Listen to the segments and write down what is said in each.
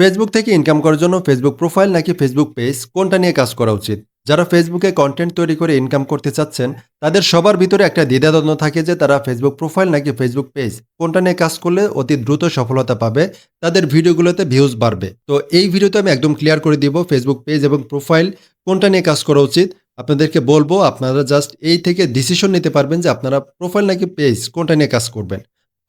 Facebook থেকে income করার জন্য ফেসবুক প্রোফাইল নাকি ফেসবুক পেজ কোনটা নিয়ে কাজ করা উচিত? যারা ফেসবুকে কন্টেন্ট তৈরি করে ইনকাম করতে চাচ্ছেন, তাদের সবার ভিতরে একটা দ্বিধাদ্বন্দ্ব থাকে যে তারা ফেসবুক প্রোফাইল নাকি ফেসবুক পেজ কোনটা নিয়ে কাজ করলে অতি দ্রুত সফলতা পাবে? তাদের ভিডিওগুলোতে ভিউজ বাড়বে। তো এই ভিডিওতে আমি একদম ক্লিয়ার করে দিব ফেসবুক পেজ এবং প্রোফাইল কোনটা নিয়ে কাজ করা উচিত। আপনাদেরকে বলব, আপনারা জাস্ট এই থেকে ডিসিশন নিতে পারবেন যে আপনারা প্রোফাইল নাকি পেজ কোনটা নিয়ে কাজ করবেন?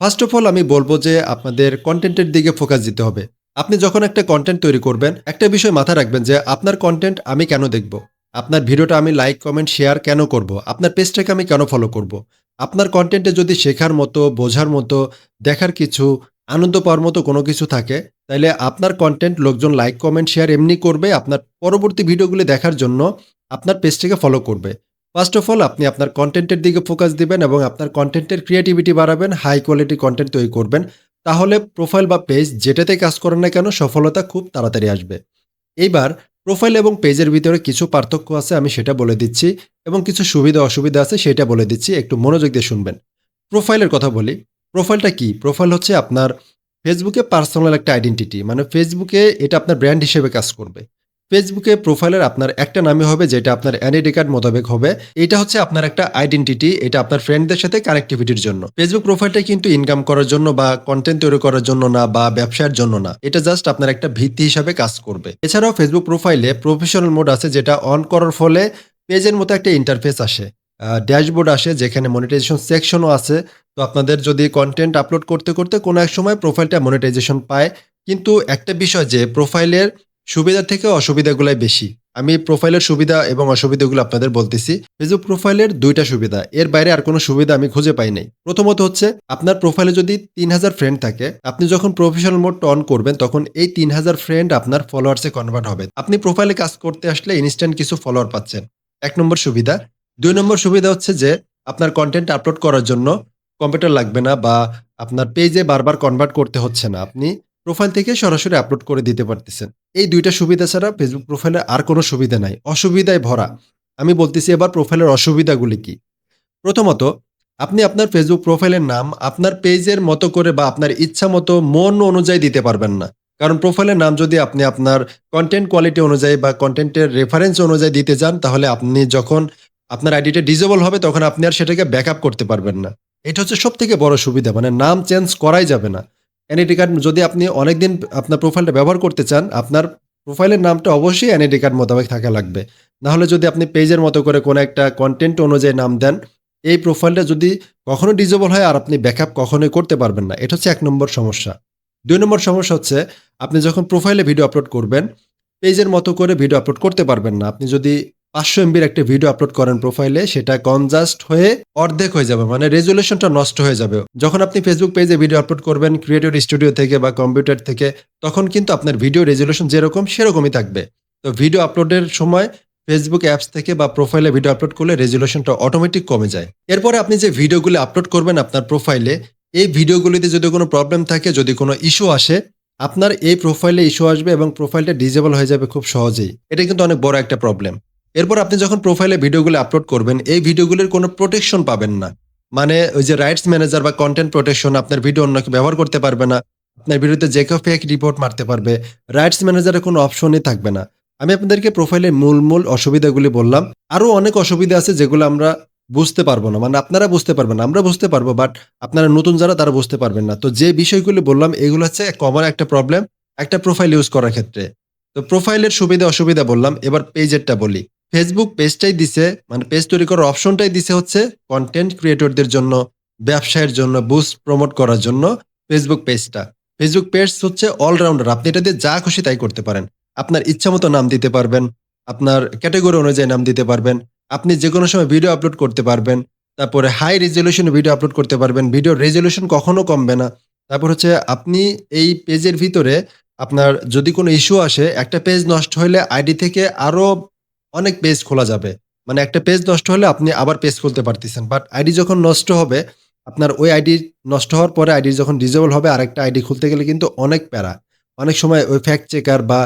ফার্স্ট অফ অল আমি বলব যে আপনাদের কন্টেন্টের দিকে ফোকাস দিতে হবে। আপনি যখন একটা কন্টেন্ট তৈরি করবেন, একটা বিষয় মাথায় রাখবেন যে আপনার কন্টেন্ট আমি কেন দেখব? আপনার ভিডিওটা আমি লাইক কমেন্ট শেয়ার কেন করব? আপনার পেজটাকে আমি কেন ফলো করব? আপনার কন্টেন্টে যদি শেখার মতো, বোঝার মতো, দেখার কিছু, আনন্দ পাওয়ার মতো কোনো কিছু থাকে তাহলে আপনার কন্টেন্ট লোকজন লাইক কমেন্ট শেয়ার এমনি করবে, আপনার পরবর্তী ভিডিওগুলি দেখার জন্য আপনার পেজটাকে ফলো করবে। ফার্স্ট অফ অল আপনি আপনার কন্টেন্টের দিকে ফোকাস দিবেন এবং আপনার কন্টেন্টের ক্রিয়েটিভিটি বাড়াবেন হাই কোয়ালিটি কন্টেন্ট তৈরি করবেন। তাহলে প্রোফাইল বা পেজ যেটাতে কাজ করেন না কেন সফলতা খুব তাড়াতাড়ি আসবে। এইবার প্রোফাইল এবং পেজের ভিতরে কিছু পার্থক্য আছে, আমি সেটা বলে দিচ্ছি এবং কিছু সুবিধা অসুবিধা আছে সেটা বলে দিচ্ছি, একটু মনোযোগ দিয়ে শুনবেন। প্রোফাইলের কথা বলি প্রোফাইলটা কি? প্রোফাইল হচ্ছে আপনার ফেসবুকে পার্সোনাল একটা আইডেন্টিটি মানে ফেসবুকে এটা আপনার ব্র্যান্ড হিসেবে কাজ করবে। ফেসবুকে প্রোফাইলের আপনার একটা নামে হবে, যেটা আপনার এনআইডি কার্ড মোতাবেক হবে। এটা হচ্ছে আপনার একটা আইডেন্টিটি এটা আপনার ফ্রেন্ডদের সাথে কানেক্টিভিটির জন্য। ফেসবুক প্রোফাইলটা কিন্তু ইনকাম করার জন্য বা কন্টেন্ট তৈরি করার জন্য না বা ব্যবসার জন্য না। এটা জাস্ট আপনার একটা ভিত্তি হিসাবে কাজ করবে। এছাড়াও ফেসবুক প্রোফাইলে প্রফেশনাল মোড আছে, যেটা অন করার ফলে পেজের মতো একটা ইন্টারফেস আসে। ড্যাশবোর্ড আসে, যেখানে মনিটাইজেশন সেকশনও আছে। তো আপনাদের যদি কন্টেন্ট আপলোড করতে করতে কোনো এক সময় প্রোফাইলটা মনিটাইজেশন পায়, কিন্তু একটা বিষয় যে প্রোফাইলের সুবিধা থেকে অসুবিধাগুলাই বেশি। আমি প্রোফাইলের সুবিধা এবং অসুবিধাগুলো আপনাদের বলতেছি। ফেসবুক প্রোফাইলের দুইটা সুবিধা। এর বাইরে আর কোনো সুবিধা আমি খুঁজে পাই নাই। প্রথমত হচ্ছে, আপনার প্রোফাইলে যদি তিন হাজার ফ্রেন্ড থাকে, আপনি যখন প্রফেশনাল মোড অন করবেন, তখন এই তিন হাজার ফ্রেন্ড আপনার ফলোয়ার্সে কনভার্ট হবে। আপনি প্রোফাইলে কাজ করতে আসলে ইনস্ট্যান্ট কিছু ফলোয়ার পাচ্ছেন। এক নম্বর সুবিধা। দুই নম্বর সুবিধা হচ্ছে যে, আপনার কন্টেন্ট আপলোড করার জন্য কম্পিউটার লাগবে না বা আপনার পেজে বারবার কনভার্ট করতে হচ্ছে না। আপনি প্রোফাইল থেকে সরাসরি আপলোড করে দিতে পারতেছেন। এই দুইটা সুবিধা ছাড়া ফেসবুক প্রোফাইলে আর কোনো সুবিধা নাই। অসুবিধায় ভরা। আমি বলতেছি এবার প্রোফাইলের অসুবিধাগুলি কি? প্রথমত, আপনি আপনার ফেসবুক প্রোফাইলের নাম আপনার পেজের মতো করে বা আপনার ইচ্ছা মতো মন অনুযায়ী দিতে পারবেন না। কারণ প্রোফাইলের নাম যদি আপনি আপনার কন্টেন্ট কোয়ালিটি অনুযায়ী বা কন্টেন্টের রেফারেন্স অনুযায়ী দিতে যান, তাহলে আপনি যখন আপনার আইডিটা ডিজেবল হবে, তখন আপনি আর সেটাকে ব্যাকআপ করতে পারবেন না। এটা হচ্ছে সব থেকে বড় সুবিধা। মানে নাম চেঞ্জ করাই যাবে না। এনআইডি কার্ড যদি আপনি অনেকদিন আপনার প্রোফাইলটা ব্যবহার করতে চান, আপনার প্রোফাইলের নামটা অবশ্যই এনআইডি কার্ড মোতাবেক থাকা লাগবে। নাহলে যদি আপনি পেজের মতো করে কোনো একটা কন্টেন্ট অনুযায়ী নাম দেন, এই প্রোফাইলটা যদি কখনো ডিজেবল হয় আর আপনি ব্যাকআপ কখনোই করতে পারবেন না। এটা হচ্ছে এক নম্বর সমস্যা। দুই নম্বর সমস্যা হচ্ছে, আপনি যখন প্রোফাইলে ভিডিও আপলোড করবেন পেজের মতো করে ভিডিও আপলোড করতে পারবেন না। আপনি যদি পাঁচশো এমবির একটা ভিডিও আপলোড করেন প্রোফাইলে সেটা কনজাস্ট হয়ে অর্ধেক হয়ে যাবে মানে রেজুলেশনটা নষ্ট হয়ে যাবে। যখন আপনি ফেসবুক পেজে ভিডিও আপলোড করবেন ক্রিয়েটর স্টুডিও থেকে বা কম্পিউটার থেকে, তখন কিন্তু আপনার ভিডিও রেজুলেশন যেরকম সেরকমই থাকবে। তো ভিডিও আপলোডের সময় ফেসবুক অ্যাপস থেকে বা প্রোফাইলে ভিডিও আপলোড করলে রেজুলেশনটা অটোমেটিক কমে যায়। এরপরে আপনি যে ভিডিওগুলি আপলোড করবেন আপনার প্রোফাইলে এই ভিডিওগুলিতে যদি কোনো প্রবলেম থাকে, যদি কোনো ইস্যু আসে, আপনার এই প্রোফাইলে ইস্যু আসবে এবং প্রোফাইলটা ডিজেবল হয়ে যাবে খুব সহজেই। এটা কিন্তু অনেক বড় একটা প্রবলেম এরপর আপনি যখন প্রোফাইলে ভিডিওগুলো আপলোড করবেন, এই ভিডিওগুলির কোনো প্রোটেকশন পাবেন না। মানে ওই যে রাইটস ম্যানেজার বা কন্টেন্ট প্রোটেকশন আপনার ভিডিও অন্য ব্যবহার করতে পারবে না, আপনার ভিডিওতে যে কেউ ফেক রিপোর্ট মারতে পারবে রাইটস ম্যানেজারের কোনো অপশনই থাকবে না। আমি আপনাদেরকে প্রোফাইলের মূল মূল অসুবিধাগুলি বললাম। আরও অনেক অসুবিধা আছে যেগুলো আমরা বুঝতে পারব না। মানে আপনারা বুঝতে পারবেন না, আমরা বুঝতে পারব বাট আপনারা নতুন যারা, তারা বুঝতে পারবেন না। তো যে বিষয়গুলি বললাম, এগুলো হচ্ছে কমন একটা প্রবলেম একটা প্রোফাইল ইউজ করার ক্ষেত্রে। তো প্রোফাইলের সুবিধা অসুবিধা বললাম, এবার পেজেরটা বলি। ফেসবুক পেজটাই দিছে মানে পেজ তৈরি করার অপশনটাই দিছে হচ্ছে কন্টেন্ট ক্রিয়েটরদের জন্য, ব্যবসায়ের জন্য বুস্ট প্রমোট করার জন্য ফেসবুক পেজটা ফেসবুক পেজ হচ্ছে অলরাউন্ডার আপনি এটা দিয়ে যা খুশি তাই করতে পারেন। আপনার ইচ্ছা মতো নাম দিতে পারবেন, আপনার ক্যাটাগরি অনুযায়ী নাম দিতে পারবেন, আপনি যে কোনো সময় ভিডিও আপলোড করতে পারবেন, তারপরে হাই রেজলিউশন ভিডিও আপলোড করতে পারবেন ভিডিও রেজলিউশন কখনো কমবে না। তারপর হচ্ছে আপনি এই পেজের ভিতরে আপনার যদি কোনো ইস্যু আসে, একটা পেজ নষ্ট হলে আইডি থেকে আরও অনেক পেজ খোলা যাবে। মানে একটা পেজ নষ্ট হলে আপনি আবার পেজ খুলতে পারতেছেন। বাট আইডি যখন নষ্ট হবে আপনার ওই আইডি নষ্ট হওয়ার পরে আইডি যখন ডিজেবল হবে আরেকটা আইডি খুলতে গেলে কিন্তু অনেক প্যারা। অনেক সময় ওই ফ্যাক্ট চেকার বা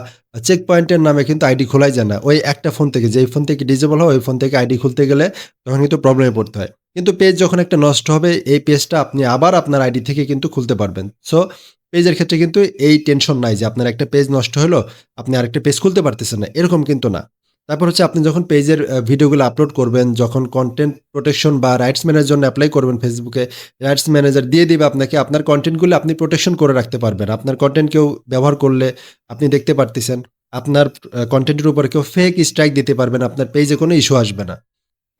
চেক পয়েন্টের নামে কিন্তু আইডি খোলাই যায় না। ওই একটা ফোন থেকে যেই ফোন থেকে ডিজেবল হয় ওই ফোন থেকে আইডি খুলতে গেলে তখন কিন্তু প্রবলেমে পড়তে হয়। কিন্তু পেজ যখন একটা নষ্ট হবে এই পেজটা আপনি আবার আপনার আইডি থেকে কিন্তু খুলতে পারবেন। সো পেজের ক্ষেত্রে কিন্তু এই টেনশন নাই যে আপনার একটা পেজ নষ্ট হলো, আপনি আরেকটা পেজ খুলতে পারতেছেন না। এরকম কিন্তু না। তারপর হচ্ছে আপনি যখন পেজের ভিডিওগুলো আপলোড করবেন, যখন কনটেন্ট প্রোটেকশন বা রাইটস ম্যানের জন্য অ্যাপ্লাই করবেন ফেসবুকে রাইটস ম্যানেজার দিয়ে দিবে আপনাকে আপনার কনটেন্টগুলো আপনি প্রোটেকশন করে রাখতে পারবেন। আপনার কন্টেন্ট কেউ ব্যবহার করলে আপনি দেখতে পারতেছেন। আপনার কনটেন্টের উপর কেউ ফেক স্ট্রাইক দিতে পারবেন। আপনার পেজে কোনো ইস্যু আসবে না।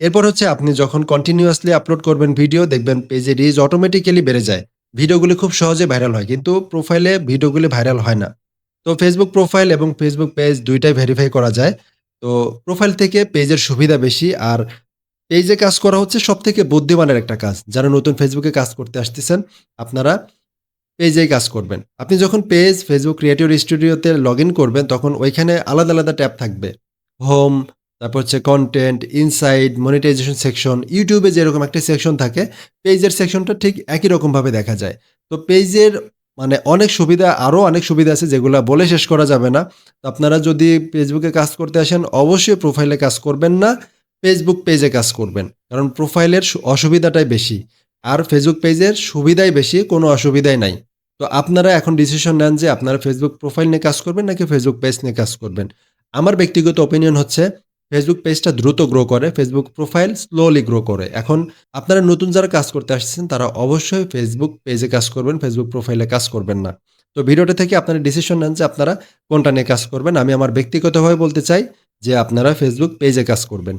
এরপর হচ্ছে আপনি যখন কন্টিনিউয়াসলি আপলোড করবেন ভিডিও দেখবেন পেজে রিচ অটোমেটিক্যালি বেড়ে যায়। ভিডিওগুলি খুব সহজে ভাইরাল হয়। কিন্তু প্রোফাইলে ভিডিওগুলি ভাইরাল হয় না। তো ফেসবুক প্রোফাইল এবং ফেসবুক পেজ দুইটাই ভেরিফাই করা যায়। তো প্রোফাইল থেকে পেজের সুবিধা বেশি। আর পেজে কাজ করা হচ্ছে সব থেকে বুদ্ধিমানের একটা কাজ। যারা নতুন ফেসবুকে কাজ করতে আসতেছেন, আপনারা পেজেই কাজ করবেন। আপনি যখন পেজ ফেসবুক ক্রিয়েটর স্টুডিওতে লগইন করবেন তখন ওইখানে আলাদা, আলাদা ট্যাব থাকবে। হোম, তারপর হচ্ছে কন্টেন্ট ইনসাইড, মনিটাইজেশন সেকশন, ইউটিউবে যেরকম একটা সেকশন থাকে, পেজের সেকশনটা ঠিক একই রকমভাবে দেখা যায়। তো পেজের মানে অনেক সুবিধা আরও অনেক সুবিধা আছে যেগুলা বলে শেষ করা যাবে না। আপনারা যদি ফেসবুকে কাজ করতে আসেন অবশ্যই প্রোফাইলে কাজ করবেন না, ফেসবুক পেজে কাজ করবেন। কারণ প্রোফাইলের অসুবিধাটাই বেশি। আর ফেসবুক পেজের সুবিধাই বেশি, কোনো অসুবিধাই নাই। তো আপনারা এখন ডিসিশন নেন যে আপনারা ফেসবুক প্রোফাইল নিয়ে কাজ করবেন নাকি ফেসবুক পেজ নিয়ে কাজ করবেন। আমার ব্যক্তিগত ওপিনিয়ন হচ্ছে Facebook পেজটা দ্রুত গ্রো করে, ফেসবুক প্রোফাইল স্লোলি গ্রো করে। এখন আপনারা নতুন যারা কাজ করতে আসছেন তারা অবশ্যই ফেসবুক পেজে কাজ করবেন, ফেসবুক প্রোফাইলে কাজ করবেন না। তো ভিডিওটা থেকে আপনারা ডিসিশন নেন যে আপনারা কোনটা নিয়ে কাজ করবেন। আমি আমার ব্যক্তিগতভাবে বলতে চাই যে আপনারা ফেসবুক পেজে কাজ করবেন।